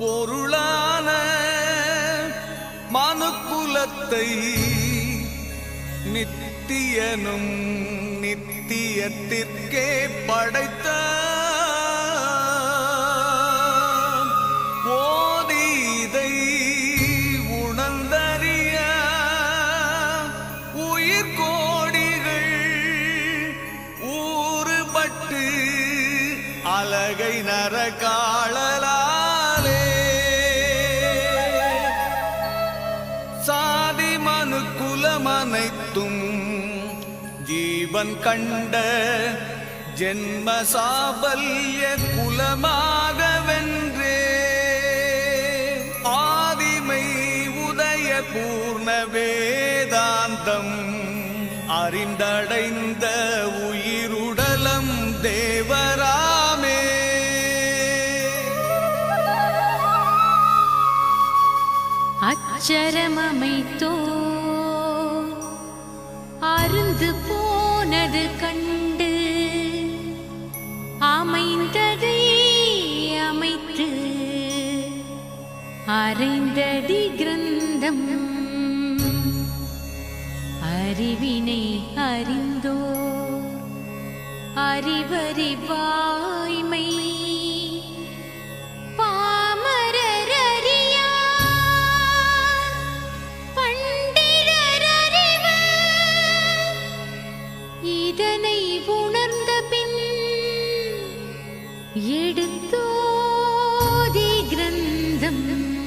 பொருளான மனுக்குலத்தை நித்தியனும் நித்தியத்திற்கே படைத்த ஓதீதை உணர்ந்தறிய உயிர் கோடிகள் ஊறுபட்டு அலகை நரகாளர் குலமனைத்தும் ஜீவன் கண்ட ஜென்ம சாபல்ய குலமாக வென்றே ஆதிமை உதய பூர்ண வேதாந்தம் அறிந்தடைந்த உயிருடலம் தேவராமே. அச்சரமமைத்தோ பூத்து போனது கண்டு அமைந்ததை அமைத்து அறைந்தடி கிரந்தம். அறிவினை அறிந்தோ அறிவறிவா എടുത്തോതി ഗ്രന്ഥം.